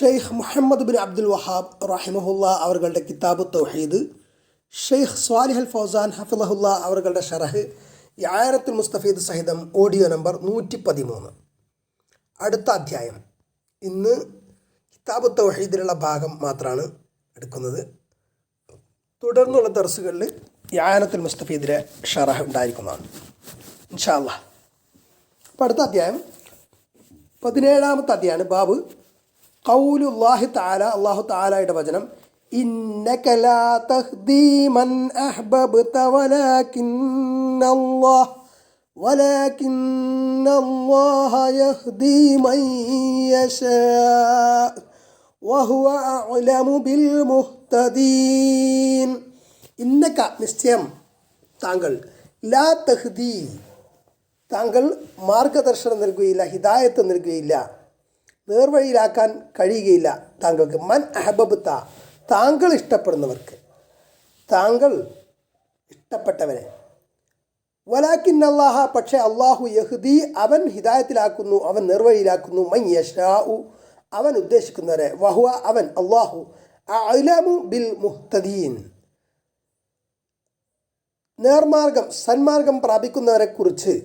Sheikh Muhammad bin Abdul Wahhab റഹിമഹുല്ല അവരുടെ കിതാബ് തൗഹീദ് ഷെയ്ഖ് സ്വാലിഹൽ ഫൗസാൻ ഹഫിലഹുല്ല അവരുടെ ഷറഹ് യായറത്തുൽ മുസ്തഫീദ് സഹിതം ഓഡിയോ നമ്പർ നൂറ്റി പതിമൂന്ന് അടുത്ത അധ്യായം. ഇന്ന് കിതാബ് തൗഹീദിലുള്ള ഭാഗം മാത്രമാണ് എടുക്കുന്നത്. തുടർന്നുള്ള ദർസുകളിൽ യാനത്തുൽ മുസ്തഫീദിലെ ഷറഹ് ഉണ്ടായിരിക്കുന്നതാണ്. ഇൻഷാല്ല അപ്പം അടുത്ത അധ്യായം. പതിനേഴാമത്തെ അധ്യായമാണ് ബാബ് ഖൗലുല്ലാഹി താല അള്ളാഹു തആലയുടെ വചനം ഇന്നക്ക നിശ്ചയം താങ്കൾ ലാ തഹ്ദീ താങ്കൾ മാർഗദർശനം നൽകുകയില്ല ഹിദായത്ത് നൽകുകയില്ല. നേർവഴിയിലാക്കാൻ കഴിയുകയില്ല താങ്കൾക്ക്. മൻ അഹബബുത്ത താങ്കൾ ഇഷ്ടപ്പെടുന്നവർക്ക്. താങ്കൾ ഇഷ്ടപ്പെട്ടവരെ. വലാക്കിൻ അള്ളാഹ പക്ഷേ അള്ളാഹു യഹുദി അവൻ ഹിദായത്തിലാക്കുന്നു അവൻ നിർവഴിയിലാക്കുന്നു. മൻ യഷാഉ അവൻ ഉദ്ദേശിക്കുന്നവരെ. വഹുവ അവൻ അള്ളാഹു അലമു ബിൽ മുഹ്തദീൻ. നേർമാർഗം സന്മാർഗം പ്രാപിക്കുന്നവരെക്കുറിച്ച്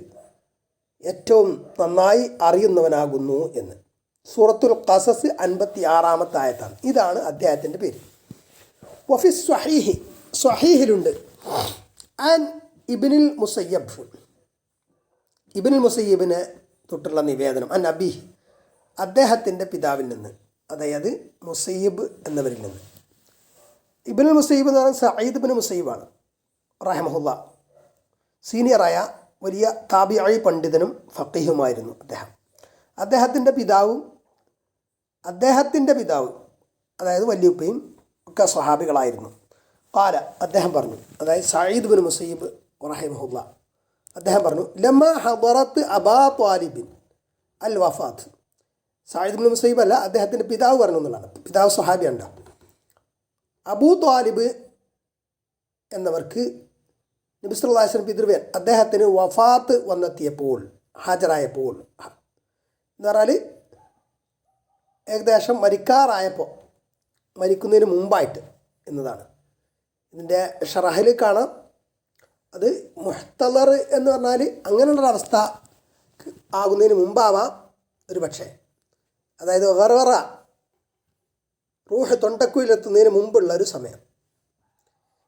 ഏറ്റവും നന്നായി അറിയുന്നവനാകുന്നു എന്ന്. സൂറത്തുൽ ഖസസ് അൻപത്തി ആറാമത്തെ ആയത്താണ്. ഇതാണ് അദ്ദേഹത്തിന്റെ പേര്. വഫി സ്വഹീഹി സ്വഹീഹിലുണ്ട്. ആൻ ഇബിനിൽ മുസയ്യബ്. ഇബിനിൽ മുസയ്യബിനെ തൊട്ടുള്ള നിവേദനം അൻ അബി അദ്ദേഹത്തിന്റെ പിതാവിൽ നിന്ന്. അതായത് മുസയ്യബ് എന്നവരിൽ നിന്ന്. ഇബിനുൽ മുസയ്യബ് എന്ന് പറയുന്നത് സയ്യിദ് ബിൻ മുസയ്യബാണ് റഹമഹുല്ല. സീനിയറായ വലിയ താബിയായി പണ്ഡിതനും ഫക്കീഹുമായിരുന്നു അദ്ദേഹം. അദ്ദേഹത്തിന്റെ പിതാവും അദ്ദേഹത്തിന്റെ പിതാവ് അതായത് വല്യുപ്പയും ഒക്കെ സ്വഹാബികളായിരുന്നു. പാല അദ്ദേഹം പറഞ്ഞു അതായത് സയ്യിദ് ബിൻ മുസയ്യിബ് റഹിമഹുല്ല അദ്ദേഹം പറഞ്ഞു ലമ ഹബറത്ത് അബാ ത്വാലിബിൻ അൽ വഫാത്ത് സായിദ് ബിൻ മുസീബ് അല്ല അദ്ദേഹത്തിന്റെ പിതാവ് പറഞ്ഞു എന്നുള്ളതാണ്. പിതാവ് സ്വഹാബിയുണ്ട് അബൂ ത്വാലിബ് എന്നവർക്ക് നബിസ്വല്ലാസ്ലം പിതൃവേൻ അദ്ദേഹത്തിന് വഫാത്ത് വന്നെത്തിയപ്പോൾ ഹാജരായപ്പോൾ എന്ന് പറഞ്ഞാൽ ഏകദേശം മരിക്കാറായപ്പോൾ മരിക്കുന്നതിന് മുമ്പായിട്ട് എന്നതാണ്. ഇതിന്റെ ഷറഹിൽ കാണാം. അത് മുഹത്തലർ എന്ന് പറഞ്ഞാൽ അങ്ങനെയുള്ളൊരവസ്ഥ ആകുന്നതിന് മുമ്പാവാം ഒരു പക്ഷേ. അതായത് വെറവറ റൂഹ് തൊണ്ടക്കുയിലെത്തുന്നതിന് മുമ്പുള്ള ഒരു സമയം.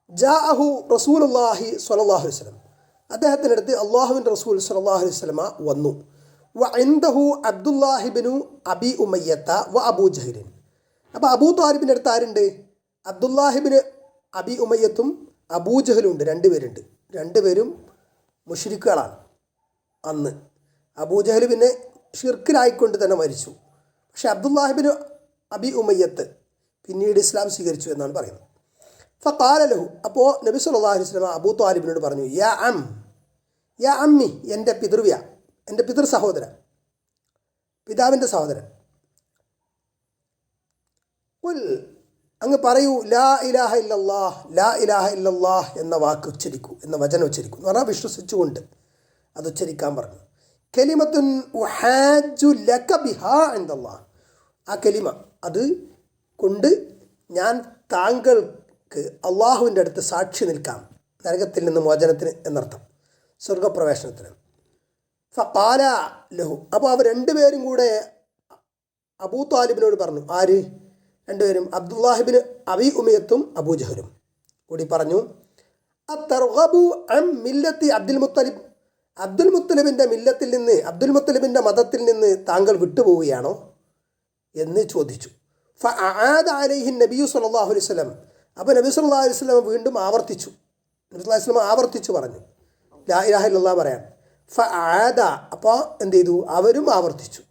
ജാഅഹു അഹു റസൂൽ അലൈഹി വസല്ലം. അദ്ദേഹത്തിന്റെ അടുത്ത് അള്ളാഹുവിന്റെ റസൂൽ സ്വല്ലല്ലാഹു അലൈഹി വസല്ലമ വന്നു. വ എന്തഹു അബ്ദുല്ലാഹിബിനു അബി ഉമയ്യത്ത വ അബൂ ജഹലിൻ. അപ്പോൾ അബൂ താലിബിന്റെ അടുത്ത് ആരുണ്ട്? അബ്ദുല്ലാഹിബിന് അബി ഉമയ്യത്തും അബൂ ജഹലും ഉണ്ട് രണ്ടുപേരുണ്ട് രണ്ടുപേരും മുഷിരിക്കുകളാണ് അന്ന്. അബൂ ജഹൽ പിന്നെ ഷിർക്കിലായിക്കൊണ്ട് തന്നെ മരിച്ചു. പക്ഷേ അബ്ദുല്ലാഹിബിന് അബി ഉമയ്യത്ത് പിന്നീട് ഇസ്ലാം സ്വീകരിച്ചു എന്നാണ് പറയുന്നത്. ഫക്കാല ലഹു. അപ്പോൾ നബി സല്ലല്ലാഹു അലൈഹി വസല്ലം അബൂ താലിബിനോട് പറഞ്ഞു യാ അം യാ അമ്മി എന്റെ പിതൃവ്യ എന്റെ പിതൃ സഹോദരൻ പിതാവിന്റെ സഹോദരൻ. ഉൽ അങ്ങ് പറയൂ ലാ ഇലാഹ ഇല്ലല്ലാഹ് ലാ ഇലാഹ ഇല്ലല്ലാഹ് എന്ന വാക്ക് ഉച്ചരിക്കൂ എന്ന വചനം ഉച്ചരിക്കൂ എന്ന് പറഞ്ഞാൽ വിശ്വസിച്ചുകൊണ്ട് അത് ഉച്ചരിക്കാൻ പറഞ്ഞു. കലിമത്തുൻ ആ കലിമ അത് കൊണ്ട് ഞാൻ താങ്കൾക്ക് അള്ളാഹുവിന്റെ അടുത്ത് സാക്ഷി നിൽക്കാം. നരകത്തിൽ നിന്ന് മോചനത്തിന് എന്നർത്ഥം. സ്വർഗപ്രവേശനത്തിന് ഫാല ലഹു. അപ്പോൾ അവർ രണ്ടുപേരും കൂടെ അബൂ താലിബിനോട് പറഞ്ഞു ആര്? രണ്ടുപേരും അബ്ദുല്ലാഹിബിന് അബി ഉമിയത്തും അബൂജഹലും കൂടി പറഞ്ഞു അത്തർഹബു അം മില്ലത്തി അബ്ദുൽ മുത്തലിബ്. അബ്ദുൽ മുത്തലിബിന്റെ മില്ലത്തിൽ നിന്ന് അബ്ദുൽ മുത്തലിബിന്റെ മതത്തിൽ നിന്ന് താങ്കൾ വിട്ടുപോവുകയാണോ എന്ന് ചോദിച്ചു. ഫ ആദ് അലൈഹിൻ നബിയു സല്ലാഹു അലൈഹി സ്വലം അപ്പോൾ നബി സല്ലാ അലൈഹി സ്വലം വീണ്ടും ആവർത്തിച്ചു. നബി സ്വലാഹു വസ്ലം ആവർത്തിച്ചു പറഞ്ഞു. ലാ പറയാൻ ഫ ആദ അപ്പോൾ എന്ത് ചെയ്തു അവരും ആവർത്തിച്ചു.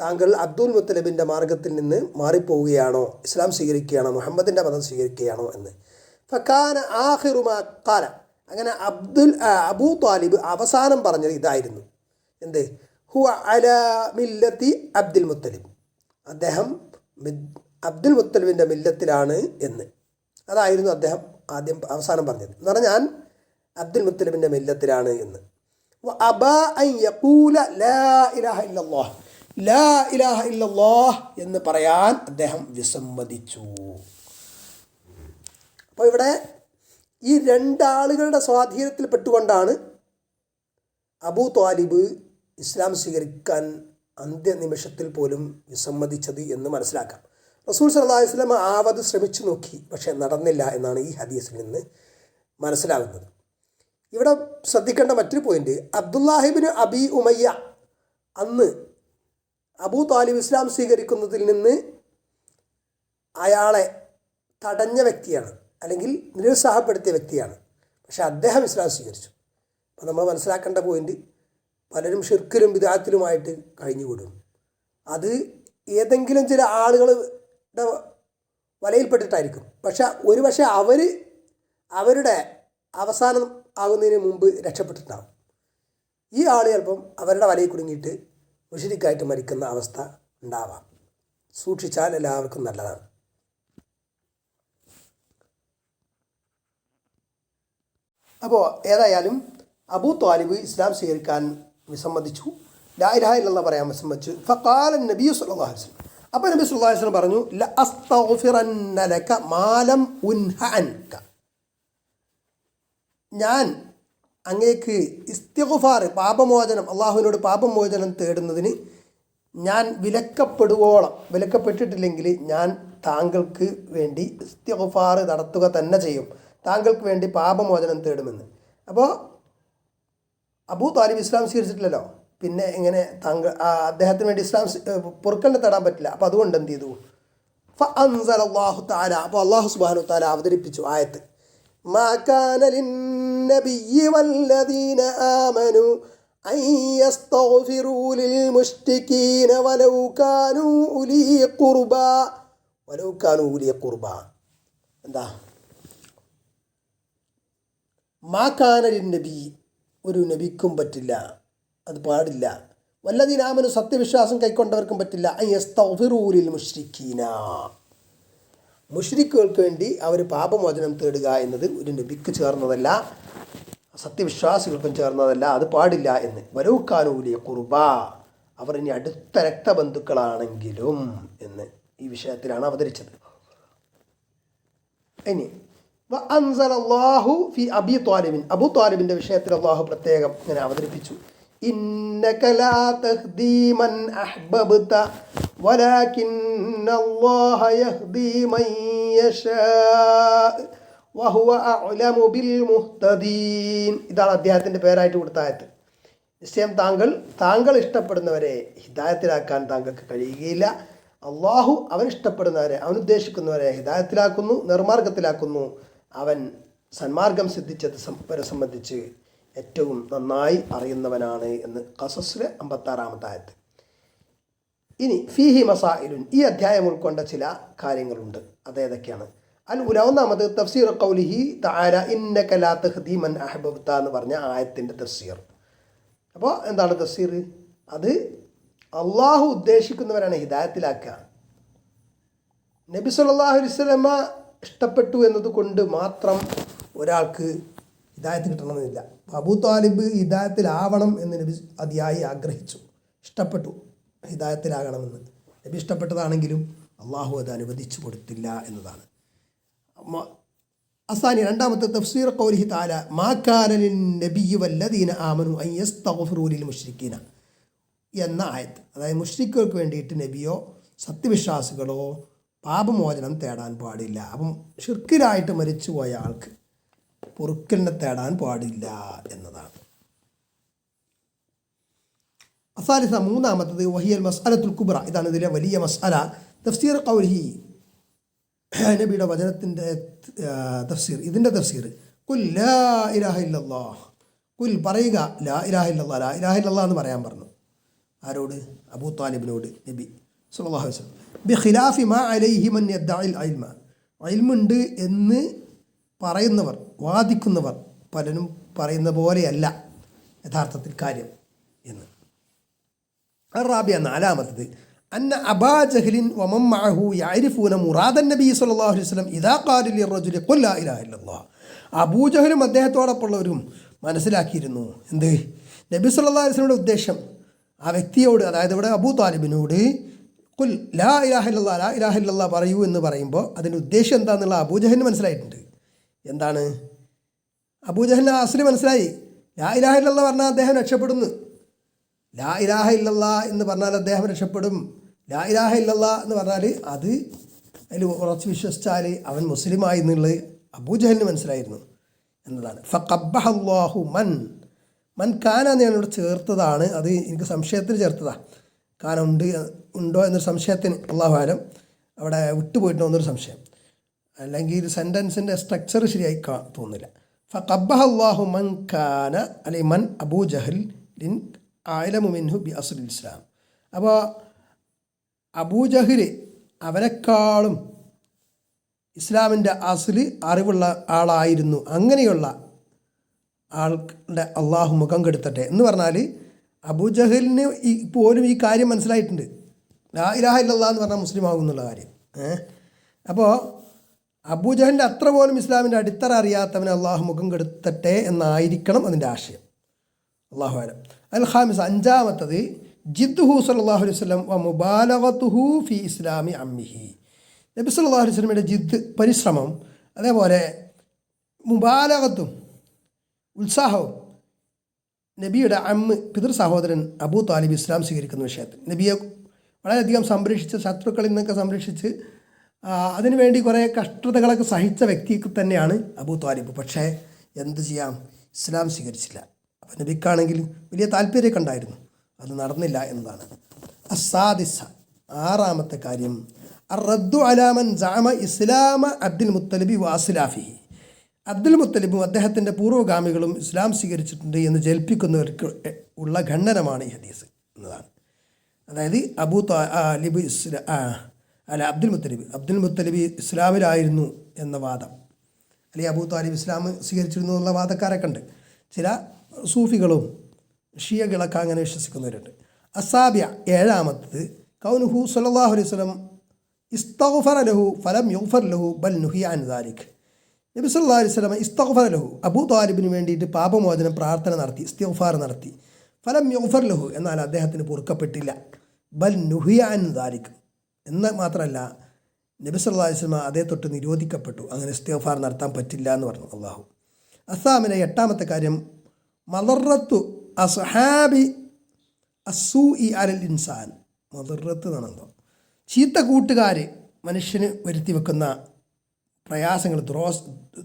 താങ്കൾ അബ്ദുൽ മുത്തലബിന്റെ മാർഗത്തിൽ നിന്ന് മാറിപ്പോവുകയാണോ? ഇസ്ലാം സ്വീകരിക്കുകയാണോ? മുഹമ്മദിന്റെ മതം സ്വീകരിക്കുകയാണോ എന്ന്. ഫക്കാന ആഹിറുമാ കാല അങ്ങനെ അബ്ദുൽ അബൂ താലിബ് അവസാനം പറഞ്ഞത് ഇതായിരുന്നു. എന്ത്? ഹു അല മില്ലത്തി അബ്ദുൽ മുത്തലിബ്. അദ്ദേഹം അബ്ദുൽ മുത്തലിബിന്റെ മില്ലത്തിലാണ് എന്ന്. അതായിരുന്നു അദ്ദേഹം ആദ്യം അവസാനം പറഞ്ഞത്. എന്ന് പറഞ്ഞാൽ അബ്ദുൽ മുത്തലിബിന്റെ മില്ലത്തിലാണ് എന്ന്. എന്ന് പറയാൻ അദ്ദേഹം വിസമ്മതിച്ചു. അപ്പോൾ ഇവിടെ ഈ രണ്ടാളുകളുടെ സ്വാധീനത്തിൽ പെട്ടുകൊണ്ടാണ് അബൂ ത്വാലിബ് ഇസ്ലാം സ്വീകരിക്കാൻ അന്ത്യനിമിഷത്തിൽ പോലും വിസമ്മതിച്ചത് എന്ന് മനസ്സിലാക്കാം. റസൂൽ അലൈഹി വസല്ലം ആവത് ശ്രമിച്ചു നോക്കി പക്ഷേ നടന്നില്ല എന്നാണ് ഈ ഹദീസിൽ നിന്ന് മനസ്സിലാകുന്നത്. ഇവിടെ ശ്രദ്ധിക്കേണ്ട മറ്റൊരു പോയിന്റ് അബ്ദുല്ലാഹിബിന് അബി ഉമയ്യ അന്ന് അബൂ താലിബ് ഇസ്ലാം സ്വീകരിക്കുന്നതിൽ നിന്ന് അയാളെ തടഞ്ഞ വ്യക്തിയാണ്. അല്ലെങ്കിൽ നിരുത്സാഹപ്പെടുത്തിയ വ്യക്തിയാണ്. പക്ഷേ അദ്ദേഹം ഇസ്ലാം സ്വീകരിച്ചു. അപ്പോൾ നമ്മൾ മനസ്സിലാക്കേണ്ട പോയിന്റ് പലരും ഷിർക്കിലും വിദാത്തിലുമായിട്ട് കഴിഞ്ഞുകൂടും. അത് ഏതെങ്കിലും ചില ആളുകളുടെ വലയിൽപ്പെട്ടിട്ടായിരിക്കും. പക്ഷെ ഒരു പക്ഷേ അവർ അവരുടെ അവസാനം ആകുന്നതിന് മുമ്പ് രക്ഷപ്പെട്ടിട്ടുണ്ടാവും. ഈ ആൾ ചിലപ്പം അവരുടെ വലയിൽ കുടുങ്ങിയിട്ട് മുഷിരിക്കായിട്ട് മരിക്കുന്ന അവസ്ഥ ഉണ്ടാവാം. സൂക്ഷിച്ചാൽ എല്ലാവർക്കും നല്ലതാണ്. അപ്പോൾ ഏതായാലും അബൂ ത്വാലിബ് ഇസ്ലാം സ്വീകരിക്കാൻ വിസമ്മതിച്ചു. ലായിലാഹ ഇല്ലെന്ന് പറയാൻ വിസമ്മതിച്ചു. ഫക്കാല നബി സല്ലല്ലാഹു അലൈഹി വസല്ലം. അപ്പോൾ നബി സല്ലല്ലാഹു അലൈഹി വസല്ലം പറഞ്ഞു ല അസ്തഫിറന്നലക മാലം ഉൻഹ അൻക. ഞാൻ അങ്ങേക്ക് ഇസ്തിഗ്ഫാർ പാപമോചനം അള്ളാഹുവിനോട് പാപമോചനം തേടുന്നതിന് ഞാൻ വിലക്കപ്പെടുവോളം വിലക്കപ്പെട്ടിട്ടില്ലെങ്കിൽ ഞാൻ താങ്കൾക്ക് വേണ്ടി ഇസ്തിഗ്ഫാർ നടത്തുക തന്നെ ചെയ്യും. താങ്കൾക്ക് വേണ്ടി പാപമോചനം തേടുമെന്ന്. അപ്പോൾ അബൂ താലിബ് ഇസ്ലാം സ്വീകരിച്ചിട്ടില്ലല്ലോ? പിന്നെ എങ്ങനെ താങ്കൾ അദ്ദേഹത്തിന് വേണ്ടി ഇസ്ലാം പൊറുക്കണ്ട തേടാൻ പറ്റില്ല. അപ്പോൾ അതുകൊണ്ട് എന്ത് ചെയ്തു? അപ്പോൾ അള്ളാഹു സുബാനു താല അവതരിപ്പിച്ചു ആയത്ത്. ما كان للنبي والذين آمنوا أن يستغفروا للمشركين ولو كانوا أولي قربى ولو كانوا أولي قربى എന്താ മാക്കാനലിൻ നബി ഒരു നബിക്കും പറ്റില്ല അത് പാടില്ല വല്ലതിനാമനു സത്യവിശ്വാസം കൈക്കൊണ്ടവർക്കും പറ്റില്ല അയ്യസ്തൗഫിറൂലിൽ മുഷ്രിഖീന മുഷ്രിക്കുകൾക്ക് വേണ്ടി അവർ പാപമോചനം തേടുക എന്നത് ഒരു നബിക്ക് ചേർന്നതല്ല സത്യവിശ്വാസികൾക്കും ചേർന്നതല്ല അത് പാടില്ല എന്ന്. വരവുക്കാനൂലിയ കുർബ. അവർ ഇനി അടുത്ത രക്തബന്ധുക്കളാണെങ്കിലും എന്ന് ഈ വിഷയത്തിലാണ് അവതരിച്ചത്. ഇനി അള്ളാഹു ഫി അബി താലിബിൻ അബു താലിബിന്റെ വിഷയത്തിൽ അള്ളാഹു പ്രത്യേകം ഇങ്ങനെ അവതരിപ്പിച്ചു. ഇന്നകലാ തഹ്ദീമൻ ولكن الله يهدي من يشاء وهو أعلم بالمهتدين ഇതാണ് അദ്ദേഹത്തിൻ്റെ പേരായിട്ട് കൊടുത്ത ആയത്ത് നിശ്ചയം താങ്കൾ താങ്കൾ ഇഷ്ടപ്പെടുന്നവരെ ഹിദായത്തിലാക്കാൻ താങ്കൾക്ക് കഴിയുകയില്ല അള്ളാഹു അവൻ ഇഷ്ടപ്പെടുന്നവരെ അവൻ ഉദ്ദേശിക്കുന്നവരെ ഹിദായത്തിലാക്കുന്നു നിർമാർഗത്തിലാക്കുന്നു അവൻ സന്മാർഗം സിദ്ധിച്ചത് സം- വരെ സംബന്ധിച്ച് ഏറ്റവും നന്നായി അറിയുന്നവനാണ് എന്ന് കസസിലെ അമ്പത്താറാമത്തെ ആയത്ത് ഇനി ഫിഹി മസായിലുൻ ഈ അധ്യായം ഉൾക്കൊണ്ട ചില കാര്യങ്ങളുണ്ട്. അതേതൊക്കെയാണ് അൽ ഉല ഒന്നാമത് തഫ്സീർ കൗലിഹി താര ഇന്നക ലാ തഹ്ദി മൻ അഹബബ്ത എന്ന് പറഞ്ഞ ആയത്തിന്റെ തഫ്സീർ. അപ്പോൾ എന്താണ് തഫ്സീർ? അത് അള്ളാഹു ഉദ്ദേശിക്കുന്നവരാണ് ഹിദായത്തിലാക്കുക. നബി സല്ലല്ലാഹു അലൈഹി വസല്ലമ ഇഷ്ടപ്പെട്ടു എന്നതുകൊണ്ട് മാത്രം ഒരാൾക്ക് ഹിദായത്ത് കിട്ടണമെന്നില്ല. അബൂ താലിബ് ഹിദായത്തിലാവണം എന്ന് നബി അതിയായി ആഗ്രഹിച്ചു. ഇഷ്ടപ്പെട്ടു. ഹിദായത്തിലാകണമെന്ന്. നബി ഇഷ്ടപ്പെട്ടതാണെങ്കിലും അള്ളാഹു അത് അനുവദിച്ചു കൊടുത്തില്ല എന്നതാണ്. അസാനി രണ്ടാമത്തെ തഫ്സീർ കൗലിഹി താല മാ നബിയു വല്ലദീന ആമനു അയ്യസ് യസ്തഗ്ഫിറൂ ലിൽ മുശ്രിക്കീന എന്ന ആയത്ത്. അതായത് മുഷ്രിക്കുകൾക്ക് വേണ്ടിയിട്ട് നബിയോ സത്യവിശ്വാസികളോ പാപമോചനം തേടാൻ പാടില്ല. അപ്പം ഷിർക്കിലായിട്ട് മരിച്ചുപോയ ആൾക്ക് പൊറുക്കലിനെ തേടാൻ പാടില്ല എന്നതാണ്. അസാലിസ മൂന്നാമത്തത് വഹിയൽ മസ്അലത്തുൽ കുബ്ര. ഇതാണ് ഇതിലെ വലിയ മസ്അല. തഫ്സീർ കൗലി നബിയുടെ വചനത്തിന്റെ തഫ്സീർ ഇതിന്റെ തഫ്സീർ. കുൽ ലാ ഇലാഹ ഇല്ലല്ലാ കുൽ പറയുക ലാ ഇലാഹ ഇല്ലല്ലാ ലാ ഇലാഹ ഇല്ലല്ലാ എന്ന് പറയാൻ പറഞ്ഞു. ആരോട്? അബൂ താലിബിനോട് നബി സല്ലല്ലാഹു അലൈഹി വസല്ലം. ബി ഖിലാഫി മാ അലൈഹി മൻ യദ്ദഇൽ ഇൽമ ഇൽമുണ്ട് എന്ന് പറയുന്നവർ വാദിക്കുന്നവർ പലരും പറയുന്ന പോലെയല്ല യഥാർത്ഥത്തിൽ കാര്യം. റാബിയ നാലാമത്തത്. അന്ന അബാ ജഹ്ലിൻ വമം മഅഹു യഅരിഫൂന മുറാദൻ നബി സല്ലല്ലാഹു അലൈഹി വസല്ലം ഇദാ ഖാല ലിർറജുലി ഖുൽ ലാ ഇലാഹ ഇല്ലല്ലാഹ്. അബൂജഹലും അദ്ദേഹത്തോടൊപ്പമുള്ളവരും മനസ്സിലാക്കിയിരുന്നു. എന്ത്? നബി സല്ലല്ലാഹു അലൈഹി വസല്ലമയുടെ ഉദ്ദേശം ആ വ്യക്തിയോട് അതായത് ഇവിടെ അബൂ താലിബിനോട് കുൽ ലാ ഇലാഹില്ല ലാ ഇലാഹില്ല പറയൂ എന്ന് പറയുമ്പോൾ അതിന്റെ ഉദ്ദേശം എന്താണെന്നുള്ള അബൂജഹലിന് മനസ്സിലായിട്ടുണ്ട്. എന്താണ്? അബൂജഹലിന്റെ ആസ്രി മനസ്സിലായി. ലാ ഇലാഹില്ല പറഞ്ഞാൽ അദ്ദേഹം രക്ഷപ്പെടുന്നു. ലാ ഇലാഹ ഇല്ലല്ല എന്ന് പറഞ്ഞാൽ അദ്ദേഹം രക്ഷപ്പെടും. ലാ ഇലാഹ ഇല്ലല്ല എന്ന് പറഞ്ഞാൽ അത് അതിൽ ഉറച്ച് വിശ്വസിച്ചാൽ അവൻ മുസ്ലിമായി എന്നുള്ളത് അബൂജഹലിന് മനസ്സിലായിരുന്നു എന്നതാണ്. ഫഖബ്ബഹല്ലാഹു മൻ. മൻ കാന എന്ന് ഞാനിവിടെ ചേർത്തതാണ്. അത് എനിക്ക് സംശയത്തിന് ചേർത്തതാണ് കാരണം ഉണ്ട് ഉണ്ടോ എന്നൊരു സംശയത്തിന്. അള്ളാഹു ആലം. അവിടെ വിട്ടുപോയിട്ടുണ്ടോ എന്നൊരു സംശയം. അല്ലെങ്കിൽ സെന്റൻസിന്റെ സ്ട്രക്ചർ ശരിയായി തോന്നുന്നില്ല. ഫഖബ്ബഹ അള്ളാഹു മൻ കാന അല്ലെ മൻ അബൂ ജഹൽ ലിൻ ആലമു മിൻഹു ബി അസുൽ ഇസ്ലാം. അപ്പോൾ അബൂജഹിൽ അവരെക്കാളും ഇസ്ലാമിന്റെ അസുൽ അറിവുള്ള ആളായിരുന്നു. അങ്ങനെയുള്ള ആളുടെ അള്ളാഹു മുഖം കെടുത്തട്ടെ. എന്ന് പറഞ്ഞാൽ അബൂജഹലിന് ഈ പോലും ഈ കാര്യം മനസ്സിലായിട്ടുണ്ട്. ലാ ഇലാഹ ഇല്ലല്ലാ എന്ന് പറഞ്ഞാൽ മുസ്ലിം ആകുന്നുള്ള കാര്യം. അപ്പോൾ അബൂജഹലിന്റെ അത്ര പോലും ഇസ്ലാമിന്റെ അടിത്തറ അറിയാത്തവന് അള്ളാഹു മുഖം കെടുത്തട്ടെ എന്നായിരിക്കണം അതിന്റെ ആശയം. അള്ളാഹു ആലം അൽ ഖാമിസ് അഞ്ചാമത്തത് ജിദ്ദുഹു സല്ലാഹു അലൈഹി വസ്ലം വ മുബാലഗത്തുഹു ഫി ഇസ്ലാമി അമ്മിഹി. നബി സല്ലാഹു അലൈഹി വസ്ലമിന്റെ ജിദ്ദ് പരിശ്രമം അതേപോലെ മുബാലകത്തും ഉത്സാഹവും നബിയുടെ അമ്മ പിതൃ സഹോദരൻ അബൂ താലിബ് ഇസ്ലാം സ്വീകരിക്കുന്ന വിഷയത്തിൽ. നബിയെ വളരെയധികം സംരക്ഷിച്ച് ശത്രുക്കളിൽ നിന്നൊക്കെ സംരക്ഷിച്ച് അതിനുവേണ്ടി കുറേ കഷ്ടതകളൊക്കെ സഹിച്ച വ്യക്തിക്ക് തന്നെയാണ് അബൂ താലിബ്. പക്ഷേ എന്ത് ചെയ്യാം? ഇസ്ലാം സ്വീകരിച്ചില്ല. അപ്പം നബിക്കാണെങ്കിൽ വലിയ താല്പര്യമൊക്കെ ഉണ്ടായിരുന്നു. അത് നടന്നില്ല എന്നതാണ്. അസാദിസ ആറാമത്തെ കാര്യം. റദ്ദു അലാമൻ ജാമ ഇസ്ലാമ അബ്ദുൽ മുത്തലിബി വാസിലാഫി അബ്ദുൽ മുത്തലിബും അദ്ദേഹത്തിന്റെ പൂർവഗാമികളും ഇസ്ലാം സ്വീകരിച്ചിട്ടുണ്ട് എന്ന് ജൽപ്പിക്കുന്നവർക്ക് ഉള്ള ഖണ്ഡനമാണ് ഈ ഹദീസ് എന്നതാണ്. അതായത് അബൂ താലിബ് ഇസ്ലാ അല്ല അബ്ദുൽ മുത്തലിബ്. അബ്ദുൽ മുത്തലിബ് ഇസ്ലാമിലായിരുന്നു എന്ന വാദം. അല്ലെങ്കിൽ അബൂ താലിബ് ഇസ്ലാം സ്വീകരിച്ചിരുന്നു എന്നുള്ള വാദക്കാരൊക്കെ ഉണ്ട്. ചില സൂഫികളും ഷിയകളൊക്കെ അങ്ങനെ വിശ്വസിക്കുന്നവരുണ്ട്. അസാബിയ ഏഴാമത്തത് കൗനുഹു സല്ലല്ലാഹു അലൈഹി വസല്ലം ഇസ്തഗ്ഫറ ലഹു ഫലം യുഫർ ലഹു ബൽ നുഹിയ അൻ ദാലിക്. നബി സല്ലാ അലൈഹി വസല്ലം ഇസ്തഫർ ലഹു അബൂ താലിബിന് വേണ്ടിയിട്ട് പാപമോചനം പ്രാർത്ഥന നടത്തി ഇസ്തിഗ്ഫാർ നടത്തി. ഫലം യുഫർ ലഹു എന്നാൽ അദ്ദേഹത്തിന് പൊറുക്കപ്പെട്ടില്ല. ബൽ നുഹിയ അൻ ദാലിക് എന്ന് മാത്രമല്ല നബി സല്ലാ അലൈഹി വസല്ലം അതേ തൊട്ട് നിരോധിക്കപ്പെട്ടു. അങ്ങനെ ഇസ്തിഗ്ഫാർ നടത്താൻ പറ്റില്ല എന്ന് പറഞ്ഞു അള്ളാഹു അസാമിലെ എട്ടാമത്തെ കാര്യം മലറത്തു അസ്ഹാബി അസൂ ഇ അലൽ ഇൻസാൻ. മലറത്ത് എന്നാണെന്തോ ചീത്ത കൂട്ടുകാർ മനുഷ്യന് വരുത്തി വെക്കുന്ന പ്രയാസങ്ങൾ ദ്രോ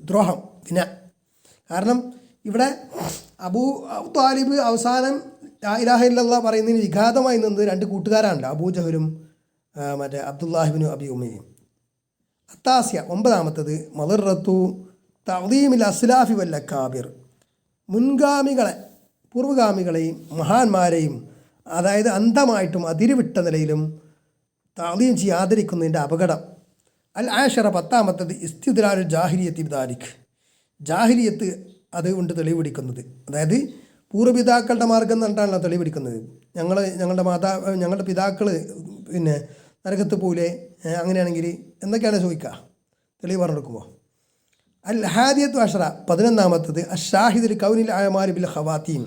ദ്രോഹം വിന. കാരണം ഇവിടെ അബൂ താലിബ് അവസാനം ഇലാഹ ഇല്ലല്ലാ പറയുന്നതിന് വിഘാതമായി നിന്നത് രണ്ട് കൂട്ടുകാരാണല്ലോ അബൂ ജഹലും ആ, മറ്റേ അബ്ദുല്ലാഹിബിനും അബി ഉമ്മയും അത്താസ്യ ഒമ്പതാമത്തത് മദർറത്തു തവീമിൽ അസ്ലാഫി വല്ല കാബിർ. മുൻഗാമികളെ പൂർവഗാമികളെയും മഹാന്മാരെയും അതായത് അന്ധമായിട്ടും അതിരുവിട്ട നിലയിലും താതീം ചെയ്ത് ആദരിക്കുന്നതിന്റെ അപകടം. അൽ ആഷറ പത്താമത്തത് ഇസ്തിദ്രാൽ ജാഹിരിയത്തി ബിദാലിഖ് ജാഹിരിയത്ത് അതുകൊണ്ട് തെളിവിടിക്കുന്നത് അതായത് പൂർവപിതാക്കളുടെ മാർഗം എന്നിട്ടാണല്ലോ തെളിവിടിക്കുന്നത് ഞങ്ങൾ ഞങ്ങളുടെ മാതാ ഞങ്ങളുടെ പിതാക്കൾ പിന്നെ നരകത്ത് പോലെ അങ്ങനെയാണെങ്കിൽ എന്തൊക്കെയാണ് ചോദിക്കുക? തെളിവ് പറഞ്ഞു കൊടുക്കുമ്പോൾ അൽ ഹാദിയത്ത് അഷറ പതിനൊന്നാമത്തത് അഷാഹിദുൽ കൗനിൽ ആയമാരി ബിൽ ഹവാത്തീൻ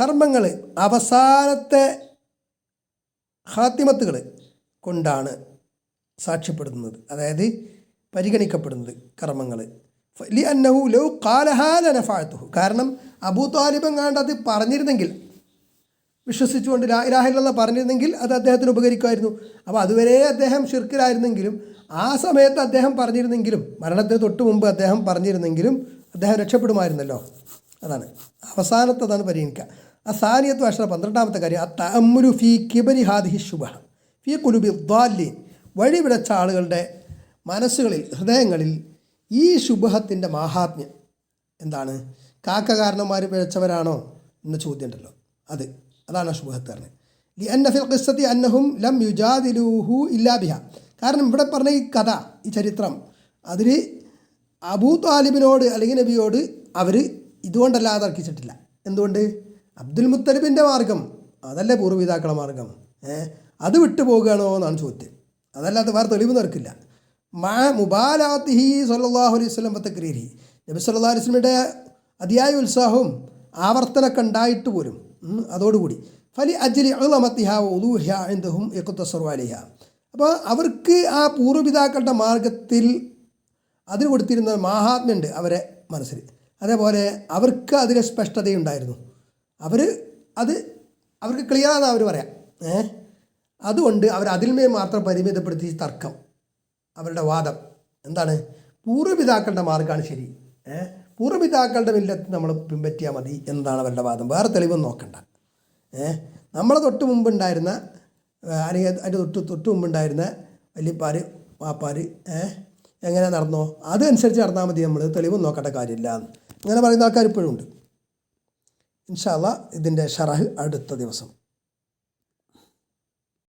കർമ്മങ്ങൾ അവസാനത്തെ ഹാത്തിമത്തുകൾ കൊണ്ടാണ് സാക്ഷ്യപ്പെടുന്നത്. അതായത് പരിഗണിക്കപ്പെടുന്നത് കർമ്മങ്ങൾ ലി അന്നഹു ലൗ കാലഹാല കാരണം അബൂ താലിബൻ കാണ്ടത് പറഞ്ഞിരുന്നെങ്കിൽ വിശ്വസിച്ചുകൊണ്ട് ലാ പറഞ്ഞിരുന്നെങ്കിൽ അത് അദ്ദേഹത്തിന് ഉപകരിക്കുമായിരുന്നു. അപ്പോൾ അതുവരെ അദ്ദേഹം ഷിർക്കിലായിരുന്നെങ്കിലും ആ സമയത്ത് അദ്ദേഹം പറഞ്ഞിരുന്നെങ്കിലും മരണത്തിന് തൊട്ട് മുമ്പ് അദ്ദേഹം പറഞ്ഞിരുന്നെങ്കിലും അദ്ദേഹം രക്ഷപ്പെടുമായിരുന്നല്ലോ. അതാണ്. അവസാനത്തെ അതാണ് പരിഗണിക്കുക. ആ സാനിയത്ത് വർഷ പന്ത്രണ്ടാമത്തെ കാര്യം ആ തമ്മുരു ഫി കിബരി ഹാദിഹി ശുഭ ഫി കുലുബി ദ്വാലി വഴി വിടച്ച ആളുകളുടെ മനസ്സുകളിൽ ഹൃദയങ്ങളിൽ ഈ ശുഭത്തിന്റെ മാഹാത്മ്യം എന്താണ്? കാക്ക കാരണന്മാർ പിഴച്ചവരാണോ? എന്ന ചോദ്യം ഉണ്ടല്ലോ അത്. അതാണ് ആ ശുഭഹത്ത് പറഞ്ഞത്. ലി അന്ന ഫിൽ ഖിസ്സത്തി അന്നഹും ലം യുജാദിലൂഹു ഇല്ലാ ബിഹ. കാരണം ഇവിടെ പറഞ്ഞ ഈ കഥ ഈ ചരിത്രം അതിൽ അബൂ താലിബിനോട് അല്ലെങ്കിൽ നബിയോട് അവർ ഇതുകൊണ്ടല്ലാതെ തർക്കിച്ചിട്ടില്ല എന്തുകൊണ്ട്? അബ്ദുൽ മുത്തലിബിന്റെ മാർഗം അതല്ലേ പൂർവപിതാക്കളെ മാർഗം. അത് വിട്ടു പോകുകയാണോ എന്നാണ് ചോദ്യം. അതല്ലാതെ വേറെ തെളിവ് നിർക്കില്ല മാ മുബാലാത്തിഹി സല്ലാഹു അലൈഹി സ്വലം തക്രീരി നബി സല്ലാ അലൈഹി സ്വലമിയുടെ അതിയായ ഉത്സാഹവും ആവർത്തനമൊക്കെ ഉണ്ടായിട്ട് പോലും അതോടുകൂടി. ഫലി അജ്ലി അളമത്തിഹ അലിഹ. അപ്പോൾ അവർക്ക് ആ പൂർവപിതാക്കളുടെ മാർഗത്തിൽ അതിന് കൊടുത്തിരുന്ന മാഹാത്മ്യമുണ്ട് അവരെ മനസ്സിൽ. അതേപോലെ അവർക്ക് അതിലെ സ്പഷ്ടതയുണ്ടായിരുന്നു. അവർ അത് അവർക്ക് ക്ലിയറാണെന്ന് അവർ പറയാം. ഏ? അതുകൊണ്ട് അവർ അതിന്മേൽ മാത്രം പരിമിതപ്പെടുത്തി തർക്കം. അവരുടെ വാദം. എന്താണ്? പൂർവപിതാക്കളുടെ മാർഗമാണ് ശരി. ഏ? പൂർവപിതാക്കളുടെ മില്ലത്ത് നമ്മൾ പിൻപറ്റിയാൽ മതി എന്നതാണ് അവരുടെ വാദം. വേറെ തെളിവൊന്നും നോക്കണ്ട. ഏ? നമ്മളെ തൊട്ട് മുമ്പുണ്ടായിരുന്ന അല്ലെങ്കിൽ അതിന്റെ തൊട്ട് തൊട്ട് മുമ്പുണ്ടായിരുന്ന വല്യപ്പാർ വാപ്പാർ ഏ എങ്ങനെ നടന്നോ അതനുസരിച്ച് നടന്നാൽ മതി നമ്മൾ തെളിവും നോക്കേണ്ട കാര്യമില്ല. അങ്ങനെ പറയുന്ന ആൾക്കാർ ഇപ്പോഴും ഉണ്ട് ഇൻഷാല്ല ഇതിന്റെ ഷറഹ് അടുത്ത ദിവസം.